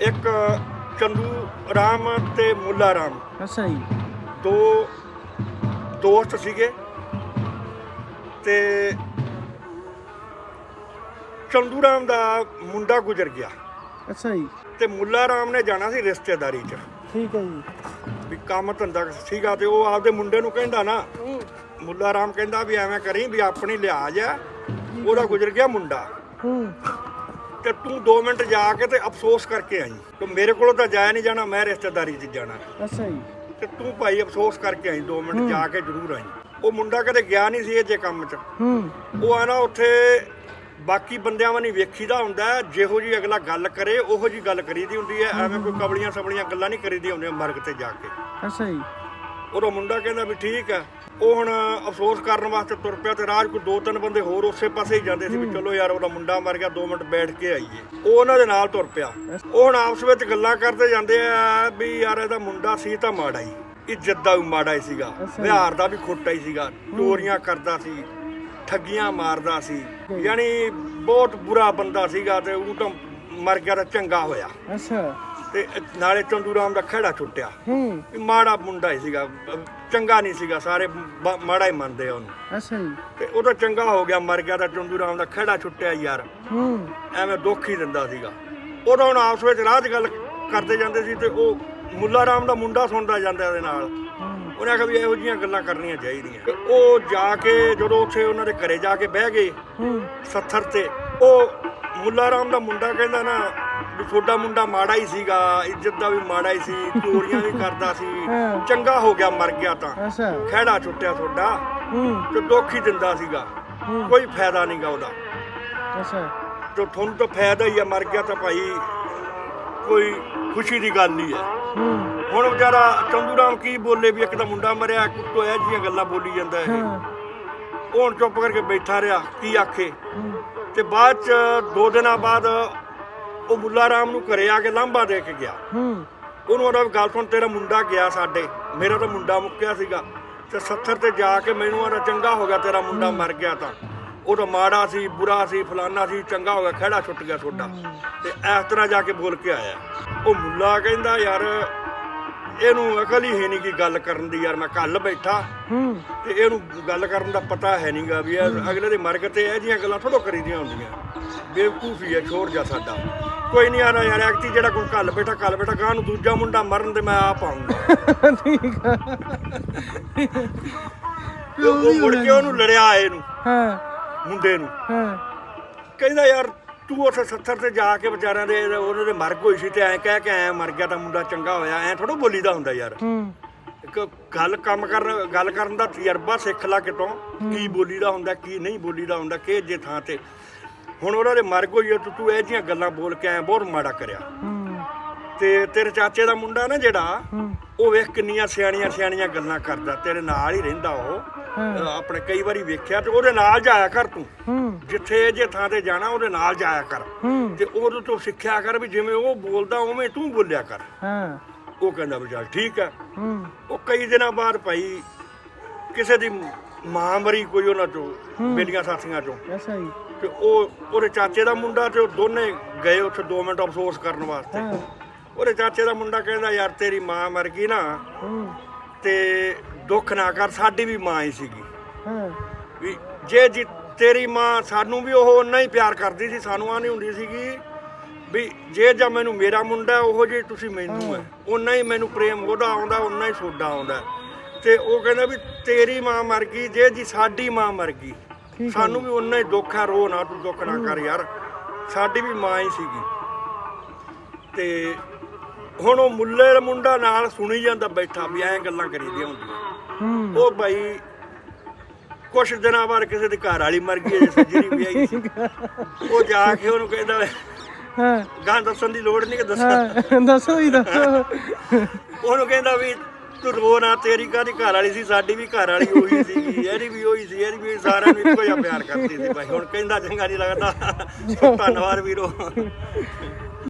ਇੱਕ ਚੰਦੂ ਰਾਮ ਤੇ ਮੁੱਲਾ ਰਾਮ। ਅੱਛਾ ਜੀ। ਦੋ ਦੋਸਤ ਸੀਗੇ ਤੇ ਚੰਦੂ ਰਾਮ ਦਾ ਮੁੰਡਾ ਗੁਜ਼ਰ ਗਿਆ। ਅੱਛਾ ਜੀ। ਤੇ ਮੁੱਲਾ ਰਾਮ ਨੇ ਜਾਣਾ ਸੀ ਰਿਸ਼ਤੇਦਾਰੀ 'ਚ। ਠੀਕ ਹੈ ਜੀ। ਵੀ ਕੰਮ ਧੰਦਾ ਸੀਗਾ ਤੇ ਉਹ ਆਪਦੇ ਮੁੰਡੇ ਨੂੰ ਕਹਿੰਦਾ ਨਾ ਮੁੱਲਾ ਰਾਮ ਕਹਿੰਦਾ ਵੀ ਐਵੇਂ ਕਰੀ ਵੀ ਆਪਣੀ ਲਿਹਾਜ਼ ਆ ਉਹਦਾ ਗੁਜ਼ਰ ਗਿਆ ਮੁੰਡਾ। ਹੂੰ। ਤੇ ਤੂੰ 2 ਮਿੰਟ ਜਾ ਕੇ ਤੇ ਅਫਸੋਸ ਕਰਕੇ ਆਈ। ਤੇ ਮੇਰੇ ਕੋਲੋਂ ਤਾਂ ਜਾਇਆ ਨਹੀਂ ਜਾਣਾ ਮੈਂ ਰਿਸ਼ਤੇਦਾਰੀ 'ਚ ਜਾਣਾ। ਅੱਛਾ ਜੀ। ਤੇ ਤੂੰ ਭਾਈ ਅਫਸੋਸ ਕਰਕੇ ਆਈ 2 ਮਿੰਟ ਜਾ ਕੇ ਜ਼ਰੂਰ ਆਈ। ਉਹ ਮੁੰਡਾ ਕਦੇ ਗਿਆ ਨਹੀਂ ਸੀ ਇਹ ਜੇ ਕੰਮ 'ਚ। ਹੂੰ। ਉਹ ਆ ਨਾ ਉੱਥੇ ਬਾਕੀ ਬੰਦਿਆਂ ਵਾਂ ਨਹੀਂ ਵੇਖੀਦਾ ਹੁੰਦਾ। ਜਿਹੋ ਜੀ ਅਗਲਾ ਗੱਲ ਕਰੇ ਉਹੋ ਜੀ ਗੱਲ ਕਰੀਦੀ ਹੁੰਦੀ ਹੈ ਐਵੇਂ ਕੋਈ ਕਬਲੀਆਂ ਸਬਲੀਆਂ ਗੱਲਾਂ ਨਹੀਂ ਕਰੀਦੀਆਂ ਹੁੰਦੀਆਂ ਮਰਗ ਤੇ ਜਾ ਕੇ। ਅੱਛਾ ਜੀ। ਉਹਦਾ ਮੁੰਡਾ ਕਹਿੰਦਾ ਵੀ ਠੀਕ ਹੈ ਉਹ ਹੁਣ ਅਫਸੋਸ ਕਰਨ ਵਾਸਤੇ ਤੁਰ ਪਿਆ ਤੇ ਰਾਜ ਕੋਈ ਦੋ ਤਿੰਨ ਬੰਦੇ ਹੋਰ ਉਸੇ ਪਾਸੇ ਹੀ ਜਾਂਦੇ ਸੀ ਵੀ ਚਲੋ ਯਾਰ ਉਹਦਾ ਮੁੰਡਾ ਮਰ ਗਿਆ 2 ਮਿੰਟ ਬੈਠ ਕੇ ਆਈਏ। ਉਹ ਉਹਨਾਂ ਦੇ ਨਾਲ ਤੁਰ ਪਿਆ। ਉਹ ਹੁਣ ਆਪਸ ਵਿੱਚ ਗੱਲਾਂ ਕਰਦੇ ਜਾਂਦੇ ਆ ਵੀ ਯਾਰ ਇਹਦਾ ਮੁੰਡਾ ਸੀ ਤਾਂ ਮਾੜਾ ਹੀ। ਇੱਜ਼ਤ ਦਾ ਵੀ ਮਾੜਾ ਹੀ ਸੀਗਾ। ਵਿਹਾਰ ਦਾ ਵੀ ਖੋਟਾ ਹੀ ਸੀਗਾ। ਚੋਰੀਆਂ ਕਰਦਾ ਸੀ ਠੱਗੀਆਂ ਮਾਰਦਾ ਸੀ। ਯਾਨੀ ਬਹੁਤ ਬੁਰਾ ਬੰਦਾ ਸੀਗਾ ਤੇ ਉਹ ਤਾਂ ਮਰ ਗਿਆ ਤਾਂ ਚੰਗਾ ਹੋਇਆ। ਅੱਛਾ। ਤੇ ਨਾਲੇ ਚੰਦੂ ਰਾਮ ਦਾ ਖਹਿੜਾ ਛੁੱਟਿਆ। ਹੂੰ। ਮਾੜਾ ਮੁੰਡਾ ਹੀ ਸੀਗਾ ਅਹ ਚੰਗਾ ਨਹੀਂ ਸੀਗਾ ਸਾਰੇ ਬ- ਮਾੜਾ ਹੀ ਮੰਨਦੇ ਆ ਉਹਨੂੰ। ਅੱਛਾ ਜੀ। ਤੇ ਉਹ ਤਾਂ ਚੰਗਾ ਹੋ ਗਿਆ ਮਰ ਗਿਆ ਤਾਂ ਚੰਦੂ ਰਾਮ ਦਾ ਖਹਿੜਾ ਛੁੱਟਿਆ ਯਾਰ। ਹੂੰ। ਐਵੇਂ ਦੁੱਖ ਹੀ ਦਿੰਦਾ ਸੀਗਾ। ਉਹਦਾ ਹੁਣ ਆਪਸ ਵਿੱਚ ਰਾਹ 'ਚ ਗੱਲ ਕਰਦੇ ਜਾਂਦੇ ਸੀ ਤੇ ਉਹ ਮੁੱਲਾ ਰਾਮ ਦਾ ਮੁੰਡਾ ਸੁਣਦਾ ਜਾਂਦਾ ਇਹਦੇ ਨਾਲ। ਹੂੰ। ਉਹਨੇ ਆਖਿਆ ਵੀ ਇਹੋ ਜਿਹੀਆਂ ਗੱਲਾਂ ਕਰਨੀਆਂ ਚਾਹੀਦੀਆਂ। ਤੇ ਉਹ ਜਾ ਕੇ ਜਦੋਂ ਉੱਥੇ ਉਹਨਾਂ ਦੇ ਘਰੇ ਜਾ ਕੇ ਬਹਿ ਗਏ ਹੂੰ। ਸੱਥਰ ਤੇ ਉਹ ਮੁੱਲਾ ਰਾਮ ਦਾ ਮੁੰਡਾ ਕਹਿੰਦਾ ਨਾ ਵੀ ਤੁਹਾਡਾ ਮੁੰਡਾ ਮਾੜਾ ਹੀ ਸੀਗਾ ਇੱਜ਼ਤ ਦਾ ਵੀ ਮਾੜਾ ਹੀ ਸੀ ਚੋਰੀਆਂ ਵੀ ਕਰਦਾ ਸੀ ਹਾਂ। ਚੰਗਾ ਹੋ ਗਿਆ ਮਰ ਗਿਆ ਤਾਂ। ਅੱਛਾ। ਖਹਿੜਾ ਛੁੱਟਿਆ ਤੁਹਾਡਾ ਹੂੰ। ਤੇ ਦੁੱਖ ਹੀ ਦਿੰਦਾ ਸੀਗਾ। ਹੂੰ। ਕੋਈ ਫਾਇਦਾ ਨਹੀਂਗਾ ਉਹਦਾ। ਅੱਛਾ। ਤੇ ਤੁਹਾਨੂੰ ਤਾਂ ਫਾਇਦਾ ਹੀ ਆ ਮਰ ਗਿਆ ਤਾਂ ਭਾਈ ਕੋਈ ਖੁਸ਼ੀ ਦੀ ਗੱਲ ਨਹੀਂ ਹੈ ਹੂੰ। ਹੁਣ ਵਿਚਾਰਾ ਚੰਦੂ ਰਾਮ ਕੀ ਬੋਲੇ ਵੀ ਇੱਕ ਤਾਂ ਮੁੰਡਾ ਮਰਿਆ ਤੋਂ ਇਹ ਜੀਆਂ ਗੱਲਾਂ ਬੋਲੀ ਜਾਂਦਾ ਹਾਂ। ਹੁਣ ਚੁੱਪ ਕਰਕੇ ਬੈਠਾ ਰਿਹਾ ਕੀ ਆਖੇ? ਹੂੰ। ਤੇ ਬਾਅਦ ਚ ਦੋ ਦਿਨਾਂ ਬਾਅਦ ਉਹ ਮੁੱਲਾ ਰਾਮ ਨੂੰ ਘਰੇ ਆ ਕੇ ਲਾਂਭਾ ਦੇ ਕੇ ਗਿਆ। ਹੂੰ। ਉਹਨੂੰ ਉਹਦਾ ਸੁਣ ਤੇਰਾ ਮੁੰਡਾ ਗਿਆ ਸਾਡੇ। ਮੇਰਾ ਤਾਂ ਮੁੰਡਾ ਮੁੱਕਿਆ ਸੀਗਾ। ਤੇ ਸੱਥਰ ਤੇ ਜਾ ਕੇ ਮੈਨੂੰ ਉਹਦਾ ਚੰਗਾ ਹੋ ਗਿਆ ਤੇਰਾ ਮੁੰਡਾ ਮਰ ਗਿਆ ਤਾਂ। ਉਹ ਤਾਂ ਮਾੜਾ ਸੀ ਬੁਰਾ ਸੀ ਫਲਾਨਾ ਸੀ ਚੰਗਾ ਹੋ ਗਿਆ ਖੜਾ ਛੁੱਟ ਗਿਆ ਤੁਹਾਡਾ। ਤੇ ਇਸ ਤਰ੍ਹਾਂ ਜਾ ਕੇ ਬੋਲ ਕੇ ਆਇਆ। ਉਹ ਮੁੱਲਾ ਕਹਿੰਦਾ ਯਾਰ ਇਹਨੂੰ ਅਕਲ ਹੀ ਹੈ ਨਹੀਂ ਕੀ ਗੱਲ ਕਰਨ ਦੀ ਯਾਰ ਮੈਂ ਕੱਲ ਬੈਠਾ। ਹੂੰ। ਤੇ ਇਹਨੂੰ ਗੱਲ ਕਰਨ ਦਾ ਪਤਾ ਹੈ ਨਹੀਂਗਾ ਵੀ ਅਗਲੇ ਦੇ ਮਰਗ ਤੇ ਇਹ ਜੀਆਂ ਗੱਲਾਂ ਥੋੜੋ ਕਰੀਦੀਆਂ ਹੁੰਦੀਆਂ। ਬੇਵਕੂਫੀ ਹੈ ਛੋੜ ਜਾ ਸਾਡਾ। ਕੋਈ ਨਹੀਂ ਯਾਰ ਯਾਰ ਐਕਟੀ ਜਿਹੜਾ ਕੋਈ ਕੱਲ ਬੈਠਾ ਕੱਲ ਬੈਠਾ ਗਾਂ ਨੂੰ ਦੂਜਾ ਮੁੰਡਾ ਮਰਨ ਤੇ ਮੈਂ ਆਪ ਆਉਂਗਾ ਠੀਕ ਆ ਉਹ ਮੁੜ ਕੇ ਉਹਨੂੰ ਲੜਿਆ ਇਹਨੂੰ ਹਾਂ। ਮੁੰਡੇ ਨੂੰ। ਹਾਂ। ਕਹਿੰਦਾ ਯਾਰ ਤੂੰ ਉੱਥੇ ਸੱਥਰ ਤੇ ਜਾ ਕੇ ਵਿਚਾਰਿਆਂ ਦੇ ਉਹਨਾਂ ਦੇ ਮਰਗ ਹੋਈ ਸੀ ਤੇ ਐਂ ਕਹਿ ਕੇ ਐ ਮਰ ਗਿਆ ਤਾਂ ਮੁੰਡਾ ਚੰਗਾ ਹੋਇਆ ਐ ਥੋੜੋ ਬੋਲੀਦਾ ਹੁੰਦਾ ਯਾਰ। ਹੂੰ। ਇੱਕ ਗੱਲ ਕੰਮ ਕਰਨ ਗੱਲ ਕਰਨ ਦਾ ਤਜਰਬਾ ਸਿੱਖ ਲਾ ਕਿਤੋਂ ਕੀ ਬੋਲੀਦਾ ਹੁੰਦਾ ਕੀ ਨਹੀਂ ਬੋਲੀਦਾ ਹੁੰਦਾ ਕਿ ਜੇ ਥਾਂ ਤੇ। ਹੁਣ ਉਹਨਾਂ ਦੇ ਮਰਗ ਹੋਈ ਆ, ਤੂੰ ਤੂੰ ਇਹ ਜੀਆਂ ਗੱਲਾਂ ਬੋਲ ਕੇ ਐ ਬਹੁਤ ਮਾੜਾ ਕਰਿਆ। ਤੇ ਤੇਰੇ ਚਾਚੇ ਦਾ ਮੁੰਡਾ ਨਾ ਜਿਹੜਾ ਉਹ ਵੇਖ ਕਿੰਨੀਆਂ ਸਿਆਣੀਆਂ ਸਿਆਣੀਆਂ ਗੱਲਾਂ ਕਰਦਾ ਤੇਰੇ ਨਾਲ ਹੀ ਰਹਿੰਦਾ ਉਹ। ਆਪਣੇ ਕਈ ਵਾਰੀ ਵੇਖਿਆ ਤੇ ਉਹਦੇ ਨਾਲ ਜਾਇਆ ਕਰ ਤੂੰ। ਜਿੱਥੇ ਜੇ ਥਾਂ ਤੇ ਜਾਣਾ ਉਹਦੇ ਨਾਲ ਜਾਇਆ ਕਰ। ਤੇ ਉਹਦੇ ਤੋਂ ਸਿੱਖਿਆ ਕਰ ਵੀ ਜਿਵੇਂ ਉਹ ਬੋਲਦਾ ਉਵੇਂ ਤੂੰ ਬੋਲਿਆ ਕਰ। ਉਹ ਕਹਿੰਦਾ ਵੀ ਚੱਲ ਠੀਕ ਹੈ। ਉਹ ਕਈ ਦਿਨਾਂ ਬਾਅਦ ਭਾਈ ਕਿਸੇ ਦੀ ਮਾਂ ਮਰੀ ਕੋਈ ਉਹਨਾਂ ਚੋਂ ਬੇਲੀਆਂ ਸਾਥੀਆਂ ਚੋਂ। ਅੱਛਾ ਜੀ ਤੇ ਉਹ ਉਹਦੇ ਚਾਚੇ ਦਾ ਮੁੰਡਾ ਤੇ ਉਹ ਦੋਨੇ ਗਏ ਉੱਥੇ 2 ਮਿੰਟ ਅਫਸੋਸ ਕਰਨ ਵਾਸਤੇ। ਉਹਦੇ ਚਾਚੇ ਦਾ ਮੁੰਡਾ ਕਹਿੰਦਾ ਯਾਰ ਤੇਰੀ ਮਾਂ ਮਰ ਗਈ ਨਾ ਤੇ ਦੁੱਖ ਨਾ ਕਰ ਸਾਡੀ ਵੀ ਮਾਂ ਹੀ ਸੀਗੀ। ਵੀ ਜੇ ਜੀ ਤੇਰੀ ਮਾਂ ਸਾਨੂੰ ਵੀ ਉਹ ਉਨਾ ਹੀ ਪਿਆਰ ਕਰਦੀ ਸੀ ਸਾਨੂੰ ਆ ਨਹੀਂ ਹੁੰਦੀ ਸੀਗੀ ਵੀ ਜੇ ਜਾਂ ਮੈਨੂੰ ਮੇਰਾ ਮੁੰਡਾ ਉਹੋ ਜੇ ਤੁਸੀਂ ਮੈਨੂੰ ਹੈ। ਉਨਾ ਹੀ ਮੈਨੂੰ ਪ੍ਰੇਮ ਉਹਦਾ ਆਉਂਦਾ ਉਨਾ ਹੀ ਸੋਡਾ ਆਉਂਦਾ ਤੇ ਉਹ ਕਹਿੰਦਾ ਵੀ ਤੇਰੀ ਮਾਂ ਮਰ ਗਈ ਜੇ ਜੀ ਸਾਡੀ ਮਾਂ ਮਰ ਗਈ ਸਾਨੂੰ ਵੀ ਉਨਾ ਹੀ ਦੁੱਖ ਆ ਰੋ ਨਾ ਤੂੰ ਦੁੱਖ ਨਾ ਕਰ ਯਾਰ। ਸਾਡੀ ਵੀ ਮਾਂ ਹੀ ਸੀਗੀ। ਤੇ ਹੁਣ ਉਹ ਮੁੱਲੇ ਦਾ ਮੁੰਡਾ ਨਾਲ ਸੁਣੀ ਜਾਂਦਾ ਬੈਠਾ ਵੀ ਐਂ ਗੱਲਾਂ ਕਰੀਦੀਆਂ ਹੁੰਦੀਆਂ। ਹੂੰ। ਉਹ ਭਾਈ ਕੁਛ ਦਿਨਾਂ ਬਾਅਦ ਕਿਸੇ ਦੀ ਘਰ ਵਾਲੀ ਮਰ ਗਈ ਜੇ ਸੱਜਰੀ ਵੀ ਆਈ ਸੀ। ਉਹ ਜਾ ਕੇ ਉਹਨੂੰ ਕਹਿੰਦਾ ਹਾਂ। ਗਾਂ ਦੱਸਣ ਦੀ ਲੋੜ ਨਹੀਂ ਕਿ ਦੱਸਾਂ? ਹਾਂ ਦੱਸੋ ਜੀ ਦੱਸੋ। ਉਹਨੂੰ ਕਹਿੰਦਾ ਵੀ ਤੂੰ ਰੋ ਨਾ, ਤੇਰੀ ਕਾਹਦੀ ਘਰ ਵਾਲੀ ਸੀ? ਸਾਡੀ ਵੀ ਘਰ ਵਾਲੀ ਉਹੀ ਸੀਗੀ ਇਹਦੀ ਵੀ ਉਹੀ ਸੀ, ਇਹਦੀ ਵੀ ਸਾਰਿਆਂ ਨੂੰ ਇੱਕੋ ਜਿਹਾ ਪਿਆਰ ਕਰਦੀ ਸੀ ਭਾਈ। ਹੁਣ ਕਹਿੰਦਾ ਚੰਗਾ ਨਹੀਂ ਲੱਗਦਾ। ਧੰਨਵਾਦ ਵੀਰੋ।